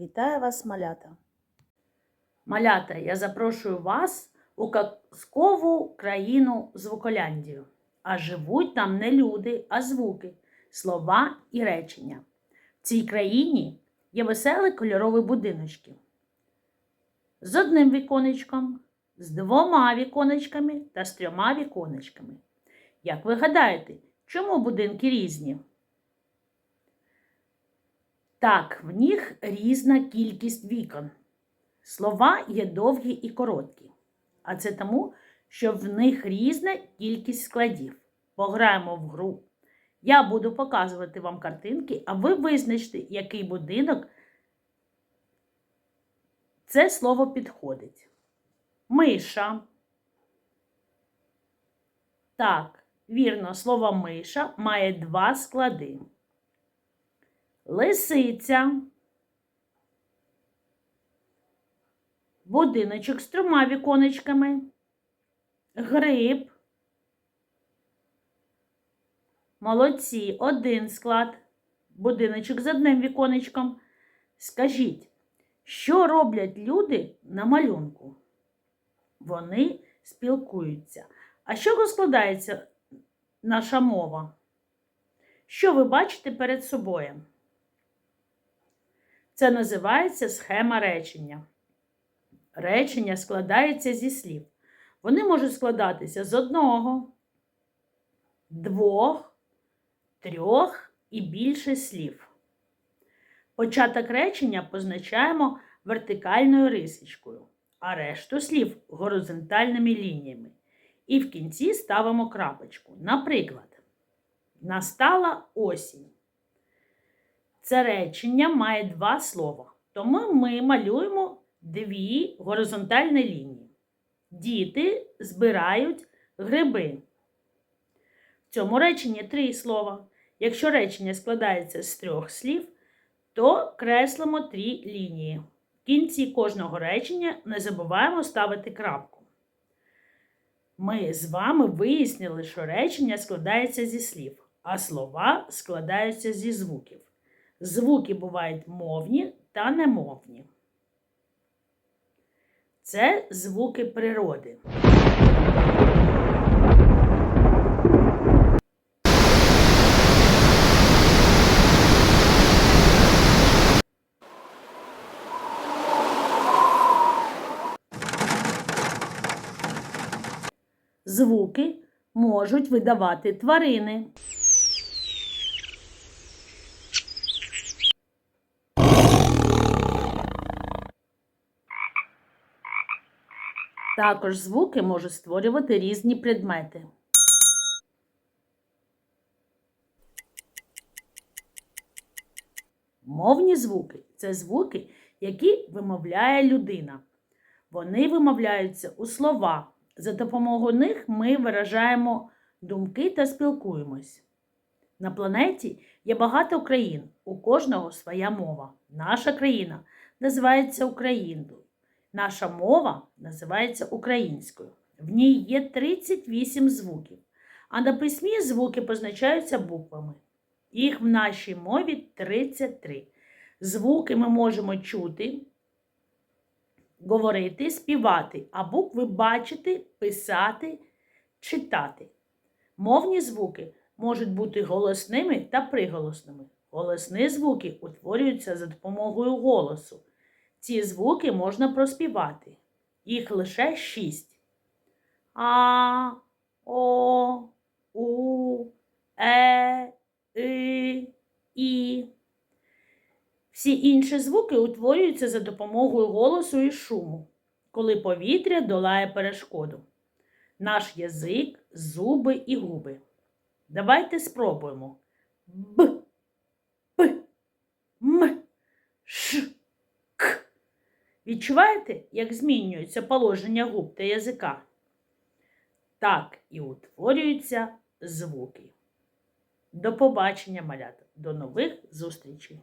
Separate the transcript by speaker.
Speaker 1: Вітаю вас, малята!
Speaker 2: Малята, я запрошую вас у казкову країну Звуколяндію. А живуть там не люди, а звуки, слова і речення. В цій країні є веселі кольорові будиночки. З одним віконечком, з двома віконечками та з трьома віконечками. Як ви гадаєте, чому будинки різні? Так, в них різна кількість вікон. Слова є довгі і короткі, а це тому, що в них різна кількість складів. Пограємо в гру. Я буду показувати вам картинки, а ви визначте, який будинок це слово підходить. Миша. Так, вірно, слово миша має два склади. Лисиця. Будиночок з трьома віконечками. Гриб. Молодці. Один склад. Будиночок з одним віконечком. Скажіть, що роблять люди на малюнку? Вони спілкуються. А з чого складається наша мова? Що ви бачите перед собою? Це називається схема речення. Речення складається зі слів. Вони можуть складатися з одного, двох, трьох і більше слів. Початок речення позначаємо вертикальною рисочкою, а решту слів горизонтальними лініями. І в кінці ставимо крапочку. Наприклад, настала осінь. Це речення має два слова, тому ми малюємо дві горизонтальні лінії. Діти збирають гриби. В цьому реченні три слова. Якщо речення складається з трьох слів, то креслимо три лінії. В кінці кожного речення не забуваємо ставити крапку. Ми з вами вияснили, що речення складається зі слів, а слова складаються зі звуків. Звуки бувають мовні та немовні. Це звуки природи. Звуки можуть видавати тварини. Також звуки можуть створювати різні предмети. Мовні звуки це звуки, які вимовляє людина. Вони вимовляються у слова. За допомогою них ми виражаємо думки та спілкуємось. На планеті є багато країн, у кожного своя мова. Наша країна називається Україною. Наша мова називається українською. В ній є 38 звуків, а на письмі звуки позначаються буквами. Їх в нашій мові 33. Звуки ми можемо чути, говорити, співати, а букви бачити, писати, читати. Мовні звуки можуть бути голосними та приголосними. Голосні звуки утворюються за допомогою голосу. Ці звуки можна проспівати. Їх лише шість. А, О, У, Е, И, І. Всі інші звуки утворюються за допомогою голосу і шуму, коли повітря долає перешкоду. Наш язик, зуби і губи. Давайте спробуємо. Відчуваєте, як змінюється положення губ та язика? Так і утворюються звуки. До побачення, малята. До нових зустрічей!